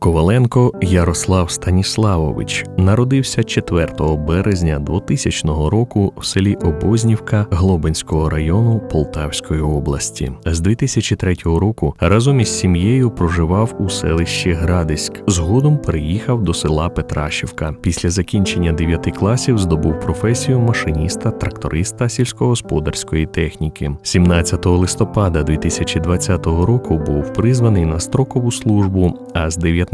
Коваленко Ярослав Станіславович народився 4 березня 2000 року в селі Обознівка Глобинського району Полтавської області. З 2003 року разом із сім'єю проживав у селищі Градиськ. Згодом переїхав до села Петрашівка. Після закінчення 9 класів здобув професію машиніста, тракториста сільськогосподарської техніки. 17 листопада 2020 року був призваний на строкову службу, а з 19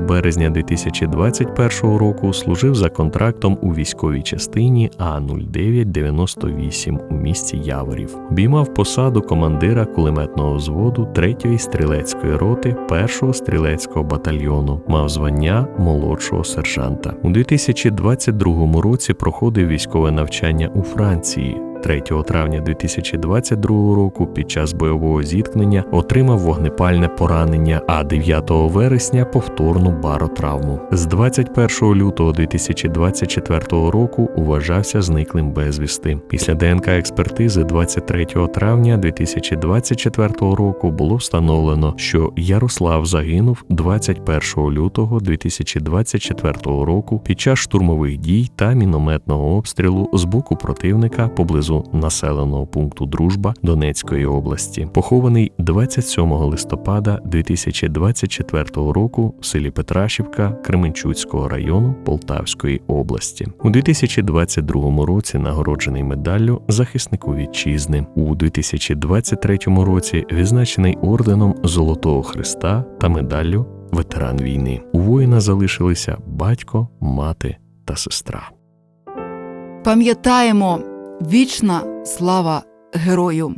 березня 2021 року служив за контрактом у військовій частині А0998 у місті Яворів. Обіймав посаду командира кулеметного взводу 3-ї стрілецької роти 1-го стрілецького батальйону. Мав звання молодшого сержанта. У 2022 році проходив військове навчання у Франції. 3 травня 2022 року під час бойового зіткнення отримав вогнепальне поранення, а 9 вересня повторну баротравму. З 21 лютого 2024 року вважався зниклим безвісти. Після ДНК експертизи 23 травня 2024 року було встановлено, що Ярослав загинув 21 лютого 2024 року під час штурмових дій та мінометного обстрілу з боку противника поблизу населеного пункту Дружба Донецької області, похований 27 листопада 2024 року в селі Петрашівка Кременчуцького району Полтавської області. У 2022 році нагороджений медаллю захиснику вітчизни. У 2023 році відзначений орденом Золотого Христа та медаллю Ветеран війни. У воїна залишилися батько, мати та сестра. Пам'ятаємо вічна слава герою!